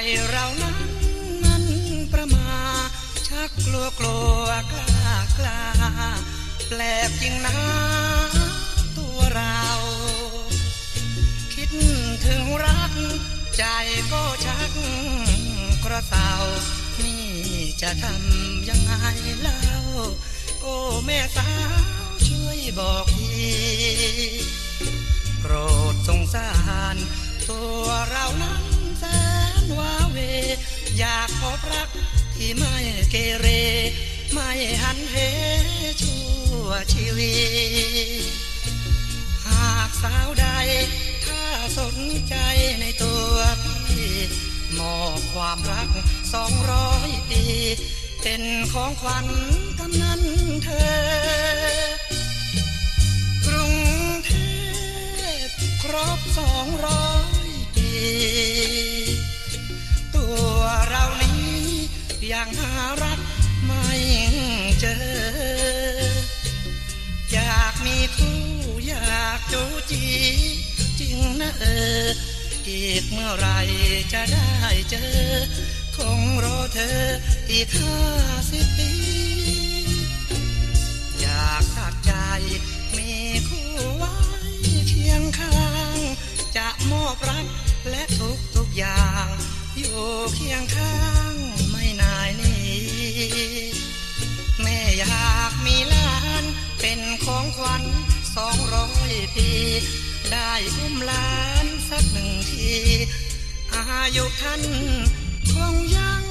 ใจเรานั้นนั้นประมาชักกลัวกลัวกล้ากล้าแปลกจริงนะตัวเรา คิดถึงรัก ใจก็ชักกระเซานี่จะทำยังไงเล่าโอ้แม่สาวช่วยบอกที อยากพบรักที่ไม่เกเร ไม่หันเหชั่วชีวิต หากสาวใด ถ้าสนใจในตัวพี่มอบความรักสองร้อยปี เป็นของขวัญกำนันเธอกรุงเทพครบสองร้อย อยังหารักไม่เจอ อยากมีคู่อยากจูจี จริงนะเออ อีกเมื่อไรจะได้เจอ คงรอเธออีกห้าสิบปี อยากตัดใจมีคู่ไว้เคียงข้าง จะมอบรักและทุกทุกอย่าง อยู่เคียงข้าง อุ้มหลานสักหนึ่งที อายุท่านคงยัง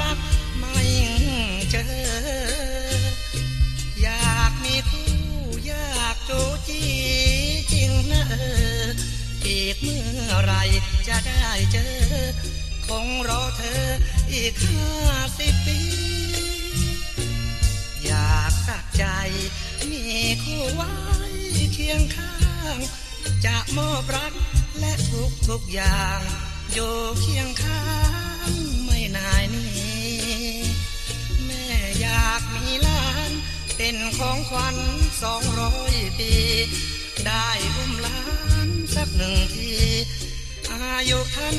รักไม่เจอ อยากมีคู่อยากจูจีจริงนะเอออีกเมื่อไรจะได้เจอ คงรอเธออีกห้าสิบปี อยากตัดใจมีคู่ไว้เคียงข้าง จะมอบรักและทุกทุกอย่าง อยู่เคียงข้าง เป็นของขวัญสองร้อยปี ได้บุมล้านสักหนึ่งที อายุท่าน